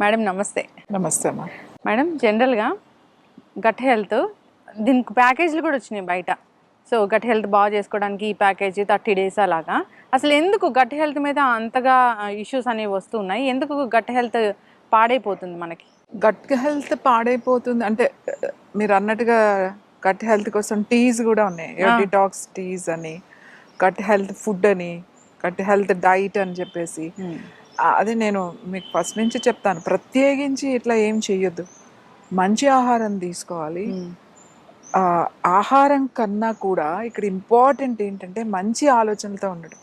Madam నమస్తే. నమస్తే అమ్మా. మేడం జనరల్గా గట్ హెల్త్ దీనికి ప్యాకేజీలు కూడా వచ్చినాయి బయట. సో గట్ హెల్త్ బాగా చేసుకోవడానికి ఈ ప్యాకేజీ థర్టీ డేస్ అలాగా. అసలు ఎందుకు గట్ హెల్త్ మీద అంతగా ఇష్యూస్ అనేవి వస్తున్నాయి? ఎందుకు గట్ హెల్త్ పాడైపోతుంది మనకి? గట్ హెల్త్ పాడైపోతుంది అంటే మీరు అన్నట్టుగా గట్ హెల్త్ కోసం టీస్ కూడా ఉన్నాయి. డిటాక్స్ టీస్ అని గట్ హెల్త్ ఫుడ్ అని గట్ హెల్త్ డైట్ అని చెప్పేసి. అది నేను మీకు ఫస్ట్ నుంచి చెప్తాను. ప్రత్యేకించి ఇట్లా ఏం చెయ్యొద్దు. మంచి ఆహారం తీసుకోవాలి. ఆహారం కన్నా కూడా ఇక్కడ ఇంపార్టెంట్ ఏంటంటే మంచి ఆలోచనలతో ఉండడం.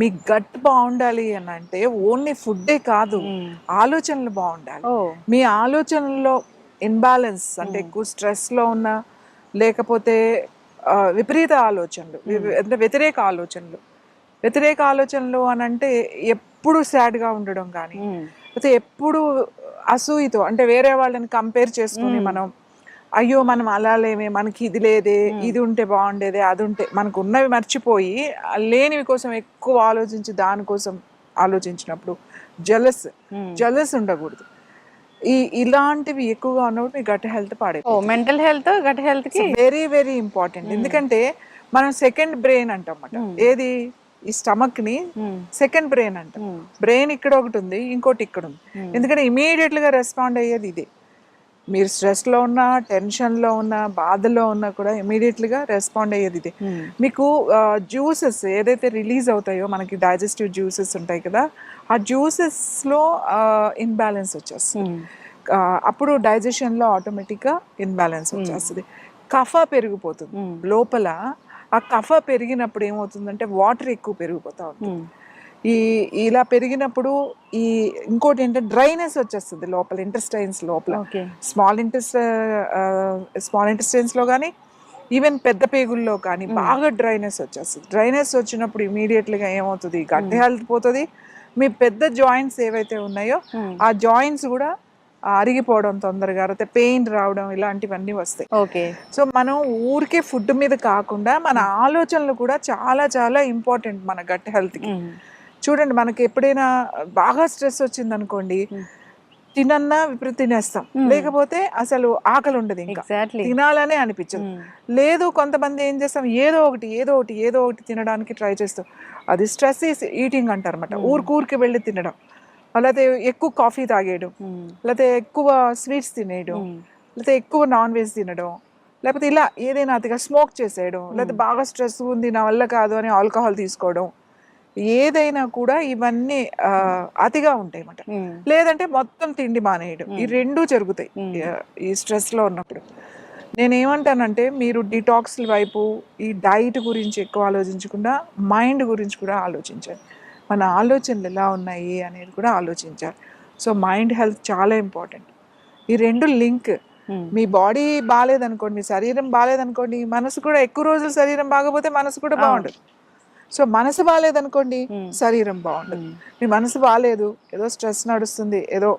మీ గట్ బాగుండాలి అని అంటే ఓన్లీ ఫుడ్డే కాదు. ఆలోచనలు బాగుండాలి. మీ ఆలోచనల్లో ఇన్బ్యాలెన్స్ అంటే ఎక్కువ స్ట్రెస్లో ఉన్న లేకపోతే విపరీత ఆలోచనలు అంటే వ్యతిరేక ఆలోచనలు. వ్యతిరేక ఆలోచనలు అని అంటే ఎప్పుడు sad గా ఉండడం కానీ లేకపోతే ఎప్పుడు అసూయతో అంటే వేరే వాళ్ళని కంపేర్ చేసుకుని మనం అయ్యో మనం అలా లేమే మనకి ఇది లేదే ఇది ఉంటే బాగుండేదే అది ఉంటే మనకు ఉన్నవి మర్చిపోయి లేనివి కోసం ఎక్కువ ఆలోచించి దానికోసం ఆలోచించినప్పుడు జలస్ జలస్ ఉండకూడదు. ఈ ఇలాంటివి ఎక్కువగా ఉన్నప్పుడు మీ గట్ హెల్త్ పాడే మెంటల్ హెల్త్ గట్ హెల్త్కి వెరీ వెరీ ఇంపార్టెంట్ ఎందుకంటే మనం సెకండ్ బ్రెయిన్ అంటామట ఏది? ఈ స్టమక్ని సెకండ్ బ్రెయిన్ అంటాం. బ్రెయిన్ ఇక్కడ ఒకటి ఉంది ఇంకోటి ఇక్కడ ఉంది ఎందుకంటే ఇమీడియట్గా రెస్పాండ్ అయ్యేది ఇదే. మీరు స్ట్రెస్లో ఉన్నా టెన్షన్లో ఉన్నా బాధలో ఉన్నా కూడా ఇమీడియట్గా రెస్పాండ్ అయ్యేది ఇదే. మీకు జ్యూసెస్ ఏదైతే రిలీజ్ అవుతాయో మనకి డైజెస్టివ్ జ్యూసెస్ ఉంటాయి కదా ఆ జ్యూసెస్లో ఇన్బ్యాలెన్స్ వచ్చేస్తుంది. అప్పుడు డైజెషన్లో ఆటోమేటిక్గా ఇన్బ్యాలెన్స్ వచ్చేస్తుంది. కఫ పెరిగిపోతుంది. లోపల ఆ కఫ పెరిగినప్పుడు ఏమవుతుందంటే వాటర్ ఎక్కువ పెరిగిపోతా ఉంటుంది. ఈ ఇలా పెరిగినప్పుడు ఈ ఇంకోటి ఏంటంటే డ్రైనెస్ వచ్చేస్తుంది లోపల ఇంటెస్టైన్స్ లోపల. స్మాల్ ఇంటెస్ట్ స్మాల్ ఇంటెస్టైన్స్లో కానీ ఈవెన్ పెద్ద పేగుల్లో కానీ బాగా డ్రైనెస్ వచ్చేస్తుంది. డ్రైనెస్ వచ్చినప్పుడు ఇమీడియట్లీగా ఏమవుతుంది? గట్ హెల్త్ పోతుంది. మీ పెద్ద జాయింట్స్ ఏవైతే ఉన్నాయో ఆ జాయింట్స్ కూడా అరిగిపోవడం తొందరగా లేకపోతే పెయిన్ రావడం ఇలాంటివన్నీ వస్తాయి. ఓకే. సో మనం ఊరికే ఫుడ్ మీద కాకుండా మన ఆలోచనలు కూడా చాలా చాలా ఇంపార్టెంట్ మన గట్ హెల్త్కి. చూడండి మనకి ఎప్పుడైనా బాగా స్ట్రెస్ వచ్చింది అనుకోండి తినన్నా విపరీత తినేస్తాం. లేకపోతే అసలు ఆకలి ఉండదు ఇంకా తినాలనే అనిపించదు. లేదు కొంతమంది ఏం చేస్తాం ఏదో ఒకటి ఏదో ఒకటి ఏదో ఒకటి తినడానికి ట్రై చేస్తాం. అది స్ట్రెస్ ఈటింగ్ అంటారు అనమాట ఊరికి వెళ్ళి తినడం. లేకపోతే ఎక్కువ కాఫీ తాగేయడం లేకపోతే ఎక్కువ స్వీట్స్ తినేయడం లేకపోతే ఎక్కువ నాన్ వెజ్ తినడం లేకపోతే ఇలా ఏదైనా అతిగా స్మోక్ చేసేయడం లేకపోతే బాగా స్ట్రెస్ ఉంది నా వల్ల కాదు అని ఆల్కహాల్ తీసుకోవడం ఏదైనా కూడా ఇవన్నీ అతిగా ఉంటాయి అన్నమాట లేదంటే మొత్తం తిండి మానేయడం. ఈ రెండూ జరుగుతాయి. ఈ- ఈ స్ట్రెస్లో ఉన్నప్పుడు. నేను ఏమంటానంటే మీరు డిటాక్స్ వైపు ఈ డైట్ గురించి ఎక్కువ ఆలోచించకుండా మైండ్ గురించి కూడా ఆలోచించాలి మన ఆలోచనలు ఎలా ఉన్నాయి అనేది కూడా ఆలోచించాలి. సో మైండ్ హెల్త్ చాలా ఇంపార్టెంట్. ఈ రెండు లింక్ మీ బాడీ బాగాలేదనుకోండి మీ శరీరం బాగాలేదనుకోండి మనసు కూడా ఎక్కువ రోజులు శరీరం బాగపోతే మనసు కూడా బాగుండదు. సో మనసు బాగాలేదనుకోండి శరీరం బాగుండదు. మీ మనసు బాగాలేదు ఏదో స్ట్రెస్ నడుస్తుంది ఏదో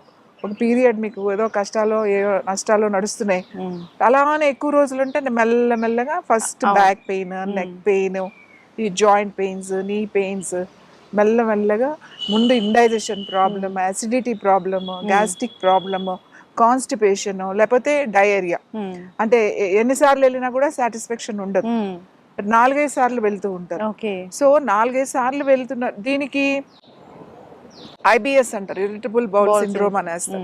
ఒక పీరియడ్ మీకు ఏదో కష్టాలు ఏదో నష్టాలు నడుస్తున్నాయి. అలానే ఎక్కువ రోజులు ఉంటే మెల్ల మెల్లగా first back pain neck pain ఈ జాయింట్ పెయిన్స్ నీ పెయిన్స్ మెల్ల మెల్లగా ముందు indigestion problem acidity problem gastric problem constipation లేకపోతే డయేరియా అంటే ఎ- ఎన్నిసార్లు వెళ్ళినా కూడా సాటిస్ఫాక్షన్ ఉండదు. నాలుగైదు సార్లు వెళ్తూ ఉంటారు. ఓకే. సో నాలుగైదు సార్లు వెళ్తున్న దీనికి ఐబిఎస్ అంటారు. ఇరిటబుల్ బౌల్ సిండ్రోమ్ అనేస్తారు.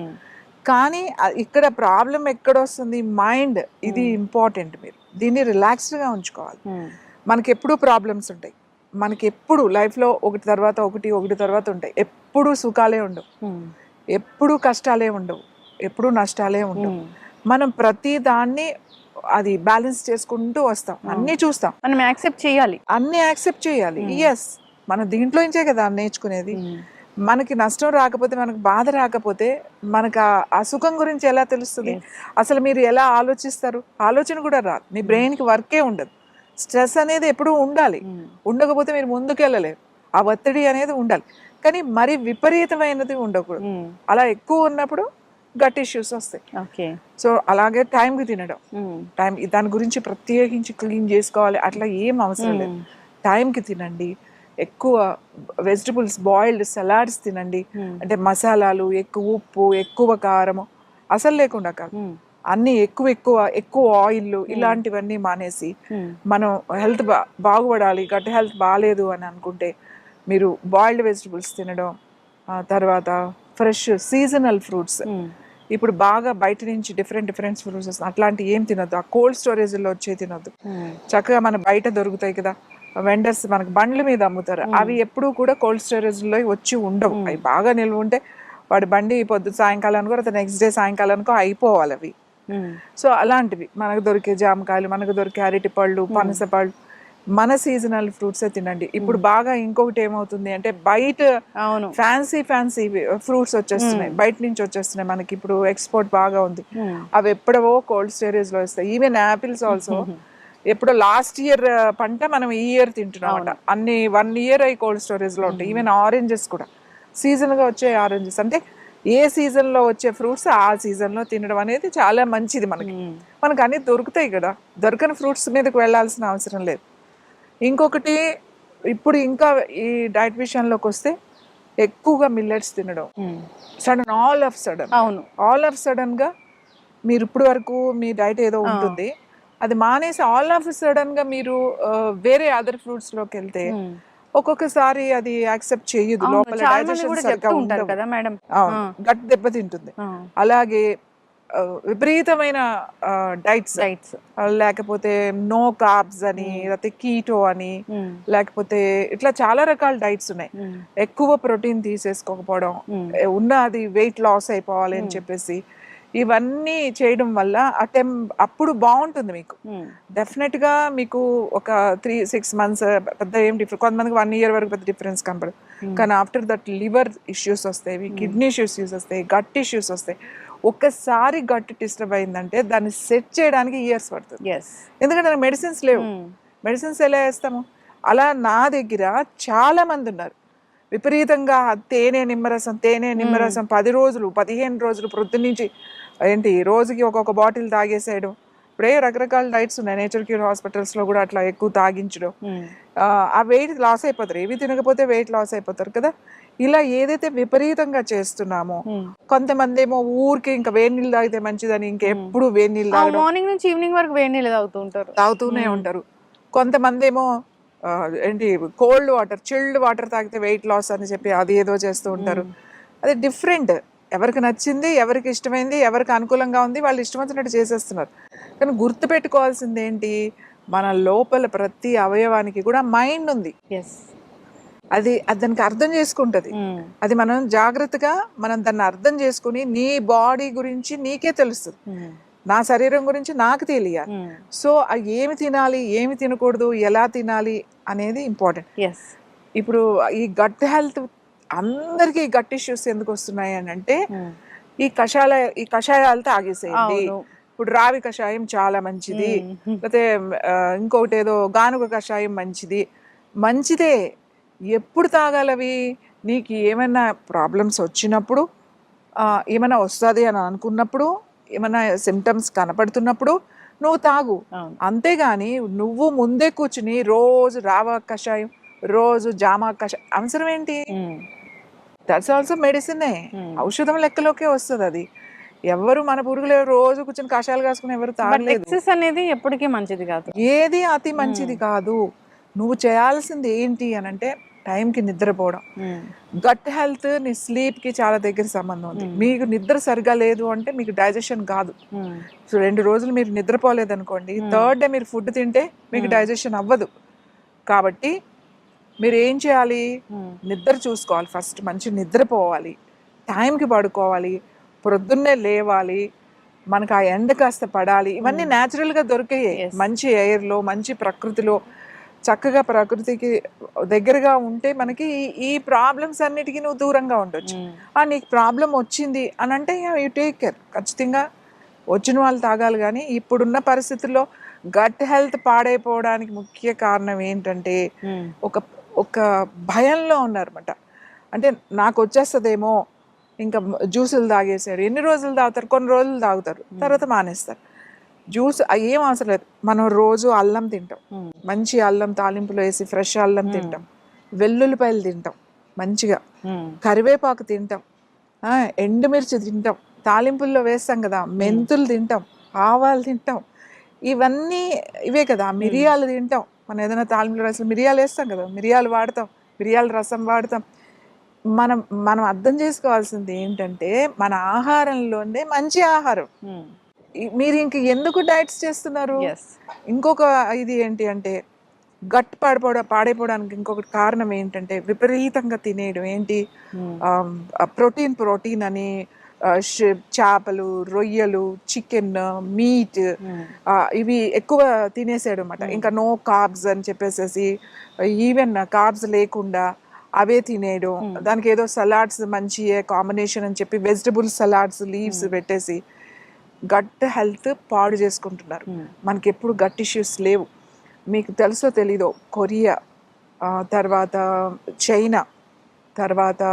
కానీ అ- ఇక్కడ ప్రాబ్లం ఎక్కడ వస్తుంది మైండ్ ఇది ఇంపార్టెంట్ మీరు. దీన్ని relaxed గా ఉంచుకోవాలి మనకి ఎప్పుడు ప్రాబ్లమ్స్ ఉంటాయి. మనకి ఎప్పుడు లైఫ్లో ఒకటి తర్వాత ఒకటి ఒకటి తర్వాత ఉంటాయి. ఎప్పుడు సుఖాలే ఉండవు. ఎప్పుడు కష్టాలే ఉండవు. ఎప్పుడు నష్టాలే ఉండవు. మనం ప్రతి దాన్ని అది బ్యాలెన్స్ చేసుకుంటూ వస్తాం. అన్నీ చూస్తాం. మనం యాక్సెప్ట్ చేయాలి. అన్ని యాక్సెప్ట్ చేయాలి. ఎస్ మనం దీంట్లో నుంచే కదా నేర్చుకునేది. మనకి నష్టం రాకపోతే మనకు బాధ రాకపోతే మనకు ఆ- సుఖం గురించి ఎలా తెలుస్తుంది? అసలు మీరు ఎలా ఆలోచిస్తారు? ఆలోచన కూడా రాదు. మీ బ్రెయిన్కి వర్కే ఉండదు. స్ట్రెస్ అనేది ఎప్పుడూ ఉండాలి. ఉండకపోతే మీరు ముందుకు వెళ్ళలేరు ఆ ఒత్తిడి అనేది ఉండాలి. కానీ మరి విపరీతమైనది ఉండకూడదు. అలా ఎక్కువ ఉన్నప్పుడు గట్ ఇష్యూస్ వస్తాయి. ఓకే. సో అలాగే టైంకి తినడం. టైం దాని గురించి ప్రత్యేకించి క్లీన్ చేసుకోవాలి. అట్లా ఏం అవసరం లేదు. టైంకి తినండి. ఎక్కువ వెజిటబుల్స్ బాయిల్డ్ సలాడ్స్ తినండి. అంటే మసాలాలు ఎక్కువ ఉప్పు ఎక్కువ కారము అసలు లేకుండా కాదు. అన్ని ఎక్కువ ఎక్కువ ఎక్కువ ఆయిల్ ఇలాంటివన్నీ మానేసి మనం హెల్త్ బా బాగుపడాలి. గట్ హెల్త్ బాగాలేదు అని అనుకుంటే మీరు బాయిల్డ్ వెజిటబుల్స్ తినడం ఆ తర్వాత ఫ్రెష్ సీజనల్ ఫ్రూట్స్. ఇప్పుడు బాగా బయట నుంచి డిఫరెంట్ డిఫరెంట్ ఫ్రూట్స్ వస్తాయి అట్లాంటి ఏం తినొద్దు. ఆ కోల్డ్ స్టోరేజ్లో వచ్చే తినొద్దు. చక్కగా మన బయట దొరుకుతాయి కదా వెండర్స్ మనకు బండ్ల మీద అమ్ముతారు. అవి ఎప్పుడూ కూడా కోల్డ్ స్టోరేజ్లో వచ్చి ఉండవు. అవి బాగా నిల్వ ఉంటే వాడి బండి పొద్దు సాయంకాలానికో లేదా నెక్స్ట్ డే సాయంకాలానికో అయిపోవాలి అవి. సో అలాంటివి. మనకు దొరికే జామకాయలు మనకు దొరికే అరటి పళ్ళు పనస పళ్ళు మన సీజనల్ ఫ్రూట్సే తినండి. ఇప్పుడు బాగా ఇంకొకటి ఏమవుతుంది అంటే బయట అవును. ఫ్యాన్సీ ఫ్యాన్సీ ఫ్రూట్స్ వచ్చేస్తున్నాయి. బయట నుంచి వచ్చేస్తున్నాయి. మనకి ఇప్పుడు ఎక్స్పోర్ట్ బాగా ఉంది. అవి ఎప్పుడవో కోల్డ్ స్టోరేజ్లో వస్తాయి. ఈవెన్ యాపిల్స్ ఆల్సో ఎప్పుడో లాస్ట్ ఇయర్ పంట మనం ఈ ఇయర్ తింటున్నాం అంట. అన్ని వన్ ఇయర్ అయి కోల్డ్ స్టోరేజ్లో ఉంటాయి. ఈవెన్ ఆరెంజెస్ కూడా. సీజన్గా వచ్చే ఆరెంజెస్ అంటే ఏ సీజన్లో వచ్చే ఫ్రూట్స్ ఆ సీజన్లో తినడం అనేది చాలా మంచిది మనకి. మనకు అన్ని దొరుకుతాయి కదా. దొరకని ఫ్రూట్స్ మీదకి వెళ్ళాల్సిన అవసరం లేదు. ఇంకొకటి ఇప్పుడు ఇంకా ఈ డైట్ విషయంలోకి వస్తే ఎక్కువగా మిల్లెట్స్ తినడం. Sudden all of sudden. అవును. ఆల్ ఆఫ్ సడన్గా మీరు ఇప్పుడు వరకు మీ డైట్ ఏదో ఉంటుంది. అది మానేసి ఆల్ ఆఫ్ సడన్గా మీరు వేరే అదర్ ఫ్రూట్స్లోకి వెళ్తే ఒక్కొక్కసారి అది యాక్సెప్ట్ చేయదు లోపల డైజెషన్ ఉండవు. కదా మేడం. గట్ దెబ్బతింటుంది. అలాగే విపరీతమైన డైట్స్ డైట్స్ లేకపోతే నో కార్బ్స్ అని లేకపోతే కీటో అని లేకపోతే ఇట్లా చాలా రకాల డైట్స్ ఉన్నాయి. ఎక్కువ ప్రోటీన్ తీసేసుకోకపోవడం ఉన్న అది వెయిట్ లాస్ అయిపోవాలి అని చెప్పేసి ఇవన్నీ చేయడం వల్ల అటెం అప్పుడు బాగుంటుంది మీకు. డెఫినెట్గా మీకు ఒక త్రీ సిక్స్ మంత్స్ పెద్ద ఏం డిఫరెన్స్ కొంతమందికి వన్ ఇయర్ వరకు పెద్ద డిఫరెన్స్ కనపడదు. కానీ ఆఫ్టర్ దట్ లివర్ ఇష్యూస్ వస్తాయి కిడ్నీ ఇష్యూస్ వస్తాయి గట్ ఇష్యూస్ వస్తాయి. ఒక్కసారి గట్ డిస్టర్బ్ అయిందంటే దాన్ని సెట్ చేయడానికి ఇయర్స్ పడుతుంది. ఎందుకంటే మెడిసిన్స్ లేవు. మెడిసిన్స్ ఎలా వేస్తాము అలా నా దగ్గర చాలా మంది ఉన్నారు. విపరీతంగా తేనె నిమ్మరసం తేనె నిమ్మరసం పది రోజులు పదిహేను రోజులు ప్రొద్దునుంచి ఏంటి రోజుకి ఒక్కొక్క బాటిల్ తాగేసేయడం ఇప్పుడే రకరకాల డైట్స్ ఉన్నాయి. నేచర్ క్యూర్ హాస్పిటల్స్లో కూడా అట్లా ఎక్కువ తాగించడం. ఆ, వెయిట్ లాస్ అయిపోతారు. ఏవి తినకపోతే వెయిట్ లాస్ అయిపోతారు కదా. ఇలా ఏదైతే విపరీతంగా చేస్తున్నామో కొంతమంది ఏమో ఊరికి ఇంకా వేడి నీళ్ళు తాగితే మంచిదని ఇంకెప్పుడు వేడి నీళ్ళు మార్నింగ్ నుంచి ఈవినింగ్ వరకు వేడి నీళ్ళు తాగుతూ ఉంటారు. తాగుతూనే ఉంటారు. కొంతమంది ఏమో ఏంటి కోల్డ్ వాటర్ చిల్డ్ వాటర్ తాగితే వెయిట్ లాస్ అని చెప్పి అది ఏదో చేస్తూ ఉంటారు. అది డిఫరెంట్. ఎవరికి నచ్చింది ఎవరికి ఇష్టమైంది ఎవరికి అనుకూలంగా ఉంది వాళ్ళు ఇష్టం వచ్చినట్టు చేసేస్తున్నారు. కానీ గుర్తుపెట్టుకోవాల్సింది ఏంటి మన లోపల ప్రతి అవయవానికి కూడా మైండ్ ఉంది. అది దానికి అర్థం చేసుకుంటది. అది మనం జాగ్రత్తగా మనం దాన్ని అర్థం చేసుకుని నీ బాడీ గురించి నీకే తెలుస్తుంది. నా శరీరం గురించి నాకు తెలియాలి సో అది ఏమి తినాలి ఏమి తినకూడదు ఎలా తినాలి అనేది ఇంపార్టెంట్ ఇప్పుడు ఈ గట్ హెల్త్ అందరికీ గట్ ఇష్యూస్ ఎందుకు వస్తున్నాయి అని అంటే ఈ కషాయాల ఈ కషాయాలు తాగేసేయండి. ఇప్పుడు రావి కషాయం చాలా మంచిది. లేకపోతే ఇంకొకటి ఏదో గానుగ కషాయం మంచిది. మంచిదే. ఎప్పుడు తాగాలవి నీకు ఏమైనా ప్రాబ్లమ్స్ వచ్చినప్పుడు ఏమైనా వస్తుంది అని అనుకున్నప్పుడు ఏమైనా సిమ్టమ్స్ కనపడుతున్నప్పుడు నువ్వు తాగు. అంతేగాని నువ్వు ముందే కూర్చుని రోజు రావ కషాయం రోజు జామా కషాయం అవసరం ఏంటి దట్స్ ఆల్సో మెడిసినే ఔషధం లెక్కలోకే వస్తుంది అది. ఎవరు మన పురుగులు రోజు కూర్చొని కషాయాలు కాసుకుని ఎవరు బట్ తాగలేదు. ఎక్సెస్ అనేది ఎప్పటికీ మంచిది కాదు. ఏది అతి మంచిది కాదు. నువ్వు చేయాల్సింది ఏంటి అని అంటే టైంకి నిద్రపోవడం. గట్ హెల్త్ నీ స్లీప్కి చాలా దగ్గర సంబంధం ఉంది. మీకు నిద్ర సరిగా లేదు అంటే మీకు డైజెషన్ కాదు. సో రెండు రోజులు మీరు నిద్రపోలేదు అనుకోండి థర్డ్ డే మీరు ఫుడ్ తింటే మీకు డైజెషన్ అవ్వదు. కాబట్టి మీరు ఏం చేయాలి నిద్ర చూసుకోవాలి ఫస్ట్ మంచి నిద్రపోవాలి టైంకి పడుకోవాలి ప్రొద్దున్నే లేవాలి మనకు ఆ ఎండ కాస్త పడాలి ఇవన్నీ natural గా దొరికాయి. మంచి air లో మంచి ప్రకృతిలో చక్కగా ప్రకృతికి దగ్గరగా ఉంటే మనకి ఈ- ఈ ప్రాబ్లమ్స్ అన్నిటికీ నువ్వు దూరంగా ఉండొచ్చు. ఆ నీకు ప్రాబ్లం వచ్చింది అని అంటే యూ టేక్ కేర్ ఖచ్చితంగా వచ్చిన వాళ్ళు తాగాలి కానీ ఇప్పుడున్న పరిస్థితుల్లో గట్ హెల్త్ పాడైపోవడానికి ముఖ్య కారణం ఏంటంటే ఒక ఒక భయంలో ఉన్నారన్నమాట. అంటే నాకు వచ్చేస్తుందేమో ఇంకా జ్యూసులు తాగేసాడు ఎన్ని రోజులు తాగుతారు? కొన్ని రోజులు తాగుతారు. తర్వాత మానేస్తారు. జ్యూస్ అవి ఏం అవసరం లేదు. మనం రోజు అల్లం తింటాం. మంచి అల్లం తాలింపులో వేసి ఫ్రెష్ అల్లం తింటాం. వెల్లుల్లిపాయలు తింటాం. మంచిగా. కరివేపాకు తింటాం. ఎండుమిర్చి తింటాం. తాలింపుల్లో వేస్తాం కదా. మెంతులు తింటాం. ఆవాలు తింటాం. ఇవన్నీ ఇవే కదా. మిరియాలు తింటాం. మనం ఏదైనా తాలింపులో రసం మిరియాలు వేస్తాం కదా మిరియాలు వాడతాం మిరియాల రసం వాడతాం. మనం మనం అర్థం చేసుకోవాల్సింది ఏంటంటే మన ఆహారంలోనే మంచి ఆహారం. మీరు ఇంక ఎందుకు డైట్స్ చేస్తున్నారు? ఇంకొక ఇది ఏంటి అంటే గట్ పాడిపోవడం పాడైపోవడానికి ఇంకొకటి కారణం ఏంటంటే విపరీతంగా తినేయడం. ఏంటి? ప్రోటీన్ ప్రోటీన్ అని చేపలు రొయ్యలు చికెన్ మీట్ ఇవి ఎక్కువ తినేసాడు అనమాట ఇంకా నో కార్బ్స్ అని చెప్పేసేసి ఈవెన్ కార్బ్స్ లేకుండా అవే తినేయడం. దానికి ఏదో సలాడ్స్ మంచి కాంబినేషన్ అని చెప్పి వెజిటబుల్ సలాడ్స్ లీవ్స్ పెట్టేసి గట్ హెల్త్ పాడు చేసుకుంటున్నారు. మనకి ఎప్పుడు గట్ ఇష్యూస్ లేవు. మీకు తెలుసో తెలీదో కొరియా తర్వాత చైనా తర్వాత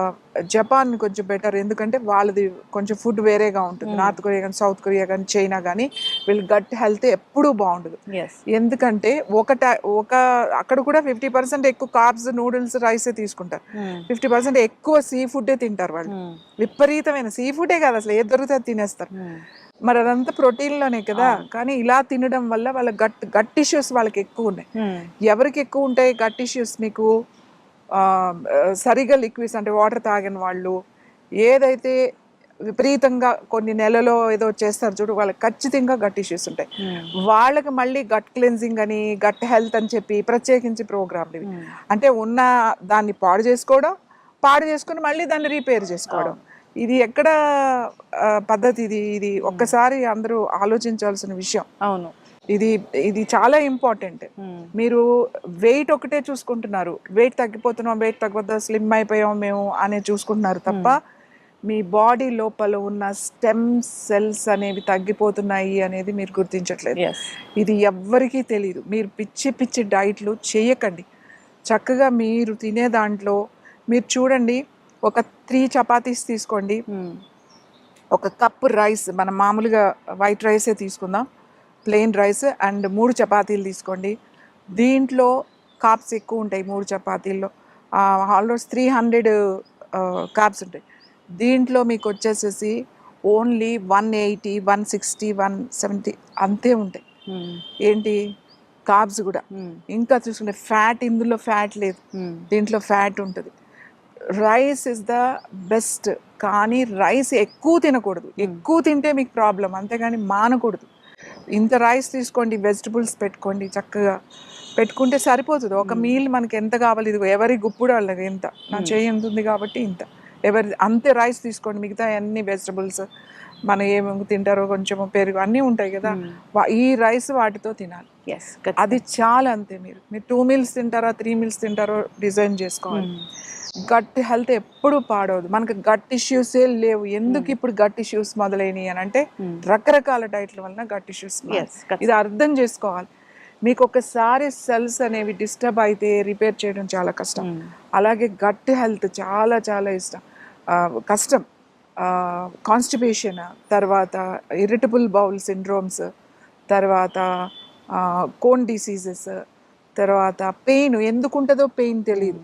జపాన్ కొంచెం బెటర్ ఎందుకంటే వాళ్ళది కొంచెం ఫుడ్ వేరేగా ఉంటుంది. నార్త్ కొరియా కానీ సౌత్ కొరియా కానీ చైనా కానీ వీళ్ళ గట్ హెల్త్ ఎప్పుడూ బాగుండదు. ఎందుకంటే ఒక ఒక అక్కడ కూడా ఫిఫ్టీ పర్సెంట్ ఎక్కువ కార్బ్స్ నూడిల్స్ రైసే తీసుకుంటారు. ఫిఫ్టీ పర్సెంట్ ఎక్కువ సీ ఫుడ్డే తింటారు వాళ్ళు. విపరీతమైన సీ ఫుడే కాదు అసలు. ఏది దొరికితే తినేస్తారు. మరి అదంతా ప్రోటీన్లోనే కదా. కానీ ఇలా తినడం వల్ల వాళ్ళ గట్ గట్ ఇష్యూస్ వాళ్ళకి ఎక్కువ ఉన్నాయి. ఎవరికి ఎక్కువ ఉంటాయి గట్ ఇష్యూస్ మీకు? సరిగా లిక్విడ్స్ అంటే వాటర్ తాగిన వాళ్ళు ఏదైతే విపరీతంగా కొన్ని నెలలో ఏదో చేస్తారు చూడు వాళ్ళకి ఖచ్చితంగా గట్ ఇష్యూస్ ఉంటాయి. వాళ్ళకి మళ్ళీ గట్ క్లెన్జింగ్ అని గట్ హెల్త్ అని చెప్పి ప్రత్యేకించి ప్రోగ్రాంలు ఇవి. అంటే ఉన్న దాన్ని పాడు చేసుకోవడం పాడు చేసుకుని మళ్ళీ దాన్ని రిపేర్ చేసుకోవడం. ఇది ఎక్కడ పద్ధతి ఇది? ఇది ఒక్కసారి అందరూ ఆలోచించాల్సిన విషయం. అవును. ఇది ఇది చాలా ఇంపార్టెంట్ మీరు వెయిట్ ఒకటే చూసుకుంటున్నారు. వెయిట్ తగ్గిపోతున్నాం వెయిట్ తగ్గిపోతా స్లిమ్ అయిపోయాం మేము అనే చూసుకుంటున్నారు తప్ప మీ బాడీ లోపల ఉన్న స్టెమ్ సెల్స్ అనేవి తగ్గిపోతున్నాయి అనేది మీరు గుర్తించట్లేదు. ఇది ఎవ్వరికీ తెలియదు మీరు పిచ్చి పిచ్చి డైట్లు చేయకండి. చక్కగా మీరు తినే దాంట్లో మీరు చూడండి ఒక త్రీ చపాతీస్ తీసుకోండి. ఒక కప్ రైస్ మనం మామూలుగా వైట్ రైసే తీసుకుందాం. ప్లెయిన్ రైస్ అండ్ మూడు చపాతీలు తీసుకోండి. దీంట్లో కాప్స్ ఎక్కువ ఉంటాయి మూడు చపాతీల్లో. ఆల్మోస్ట్ త్రీ హండ్రెడ్ కాప్స్ ఉంటాయి. దీంట్లో మీకు వచ్చేసేసి only one eighty one sixty one seventy అంతే ఉంటాయి. ఏంటి? కాబ్స్ కూడా. ఇంకా చూసుకుంటే ఫ్యాట్ ఇందులో ఫ్యాట్ లేదు. దీంట్లో ఫ్యాట్ ఉంటుంది. రైస్ ఇస్ ద బెస్ట్ కానీ రైస్ ఎక్కువ తినకూడదు. ఎక్కువ తింటే మీకు ప్రాబ్లం అంతేగాని మానకూడదు. ఇంత రైస్ తీసుకోండి వెజిటబుల్స్ పెట్టుకోండి చక్కగా పెట్టుకుంటే సరిపోతుంది. ఒక మీల్ మనకి ఎంత కావాలి ఇది ఎవరి గుప్పుడు వాళ్ళకి ఎంత నా చేయి ఎంత ఉంది కాబట్టి ఇంత. ఎవరి అంతే రైస్ తీసుకోండి మిగతా అన్ని వెజిటబుల్స్ మనం ఏమేమి తింటారో కొంచెం పెరుగు అన్నీ ఉంటాయి కదా. ఈ రైస్ వాటితో తినాలి. అది చాలా అంతే మీరు. మీరు టూ మీల్స్ తింటారా త్రీ మీల్స్ తింటారో డిజైన్ చేసుకోవాలి. గట్ హెల్త్ ఎప్పుడు పాడవదు. మనకు గట్ ఇష్యూసే లేవు. ఎందుకు ఇప్పుడు గట్ ఇష్యూస్ మొదలైనవి అని అంటే రకరకాల డైట్ల వలన గట్ ఇష్యూస్ ఇది అర్థం చేసుకోవాలి. మీకు ఒకసారి సెల్స్ అనేవి డిస్టర్బ్ అయితే రిపేర్ చేయడం చాలా కష్టం. అలాగే గట్ హెల్త్ చాలా చాలా ఇష్టం. కష్టం. కాన్స్టిపేషన్ తర్వాత ఇరిటబుల్ బౌల్ సిండ్రోమ్స్ తర్వాత కోన్ డిసీజెస్ తర్వాత పెయిన్. ఎందుకు ఉంటుందో పెయిన్ తెలియదు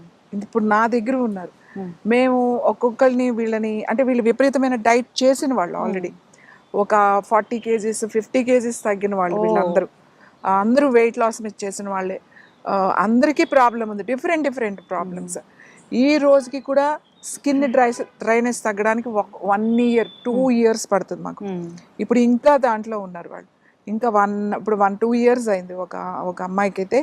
ఇప్పుడు నా దగ్గర ఉన్నారు. మేము ఒక్కొక్కరిని వీళ్ళని అంటే వీళ్ళు విపరీతమైన డైట్ చేసిన వాళ్ళు ఆల్రెడీ. ఒక ఫార్టీ కేజీస్ ఫిఫ్టీ కేజీస్ తగ్గిన వాళ్ళు వీళ్ళందరూ అందరూ. వెయిట్ లాస్ మీద చేసిన వాళ్ళే. అందరికీ ప్రాబ్లం ఉంది. Different different problems. ఈ రోజుకి కూడా స్కిన్ డ్రై డ్రైనెస్ తగ్గడానికి వన్ ఇయర్ టూ ఇయర్స్ పడుతుంది మాకు. ఇప్పుడు ఇంకా దాంట్లో ఉన్నారు వాళ్ళు. ఇంకా వన్ ఇప్పుడు వన్ టూ ఇయర్స్ అయింది ఒక ఒక అమ్మాయికి అయితే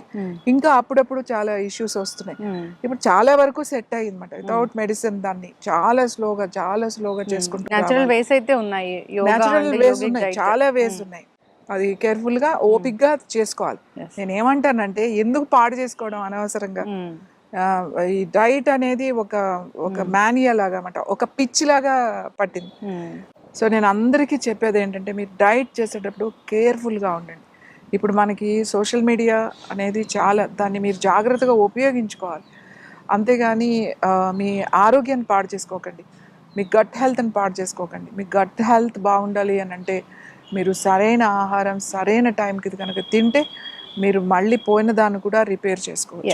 ఇంకా అప్పుడప్పుడు చాలా ఇష్యూస్ వస్తున్నాయి. ఇప్పుడు చాలా వరకు సెట్ అయ్యింది అనమాట వితౌట్ మెడిసిన్ దాన్ని చాలా స్లోగా చాలా స్లోగా చేసుకుంటున్నారు వేస్ అయితే ఉన్నాయి. Natural ways. చాలా వేస్ ఉన్నాయి. అది కేర్ఫుల్గా ఓపిక్గా చేసుకోవాలి. నేను ఏమంటానంటే ఎందుకు పాడు చేసుకోవడం అనవసరంగా? ఈ డైట్ అనేది ఒక ఒక మానియా లాగా అన్నమాట. ఒక పిచ్ లాగా పట్టింది. సో నేను అందరికీ చెప్పేది ఏంటంటే మీరు డైట్ చేసేటప్పుడు కేర్ఫుల్గా ఉండండి. ఇప్పుడు మనకి సోషల్ మీడియా అనేది చాలా దాన్ని మీరు జాగ్రత్తగా ఉపయోగించుకోవాలి. అంతేగాని మీ ఆరోగ్యాన్ని పాడు చేసుకోకండి. మీ గట్ హెల్త్ని పాడు చేసుకోకండి. మీ గట్ హెల్త్ బాగుండాలి అని అంటే మీరు సరైన ఆహారం సరైన టైంకి కనుక తింటే మీరు మళ్ళీ పోయిన దాన్ని కూడా రిపేర్ చేసుకోవచ్చు.